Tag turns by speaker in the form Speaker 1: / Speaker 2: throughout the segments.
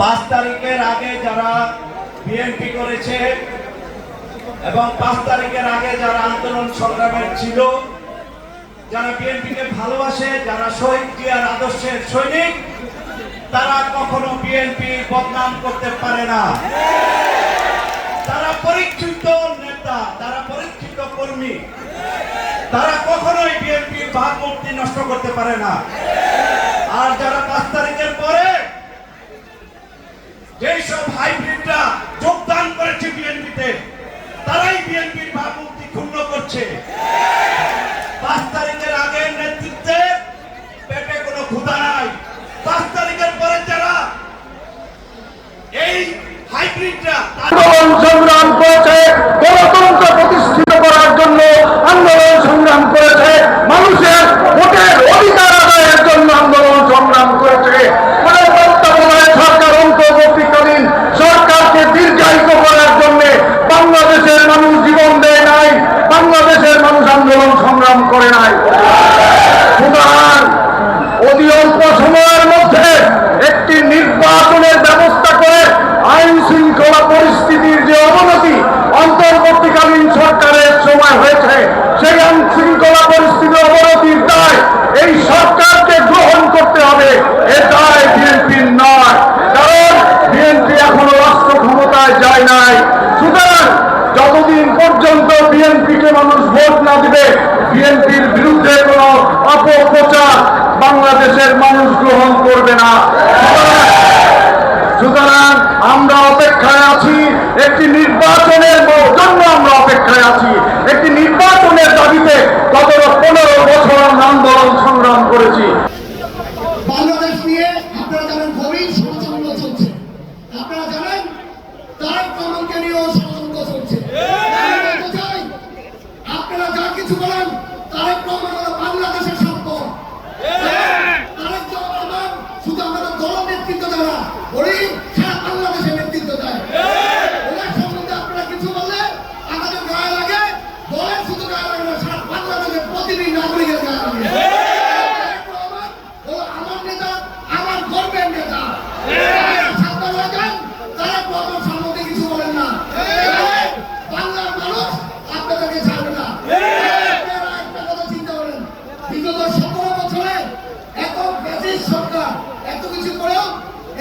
Speaker 1: পাঁচ তারিখের আগে যারা বিএনপি করেছে এবং পাঁচ তারিখের আগে যারা আন্দোলন সংগ্রামের ছিল, যারা বিএনপিকে ভালোবাসে, যারা শহীদ জিয়ার আদর্শের সৈনিক, তারা কখনো বিএনপি বদনাম করতে পারে না। তারা পরীক্ষিত নেতা, তারা পরীক্ষিত কর্মী, তারা কখনোই বিএনপির ভাবমূর্তি নষ্ট করতে পারে না। আর যারা পাঁচ তারিখের পরে যেই সব হাইব্রিডরা যোগদান করেছে বিএনপিতে, তারাই বিএনপির ভাবমূর্তি ক্ষুণ্ণ করছে। পাঁচ তারিখের আগে নেতৃত্বে পেটে কোনো ক্ষুধা নাই। পাঁচ তারিখের পরে যারা এই হাইব্রিডরা তারা
Speaker 2: আন্দোলন সংগ্রাম করেছে গণতন্ত্র প্রতিষ্ঠিত করার জন্য আন্দোলন সংগ্রাম করেছে মানুষের ভোটের অধিকার আদায়ের জন্য আন্দোলন সংগ্রাম করেছে মানে তত্ত্বাবধায়ক সরকার অন্তর্বর্তীকালীন সরকারকে দীর্ঘায়িত করার জন্য বাংলাদেশের মানুষ জীবন দেয় নাই বাংলাদেশের মানুষ আন্দোলন সংগ্রাম করে নাই। দিবে বিএনপির বিরুদ্ধে কোনো অপপ্রচার বাংলাদেশের মানুষ গ্রহণ করবে না। সুতরাং আমরা অপেক্ষায় আছি, একটি নির্বাচনের জন্য আমরা অপেক্ষায়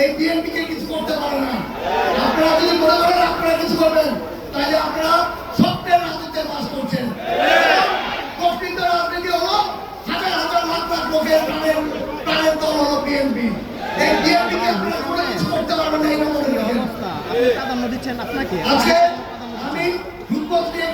Speaker 3: এই বিএনপি কে কিছু করতে পারে না। আপনারা যদি মনে করেন আপনারা কিছু করবেন তাহলে আপনারা স্বপ্নের রাজনীতিতে বাস করছেন। প্রকৃত রাজনীতি হলো? হাজার হাজার লাখ লাখ লোকের প্রাণের প্রাণের দল হলো বিএনপি এই বিএনপি কে আপনারা কোনো কিছু করতে পারবেন না এটা মনে রাখেন।
Speaker 4: দিচ্ছেন আপনাকে
Speaker 3: আজকে আমি রূপগঞ্জ নিয়ে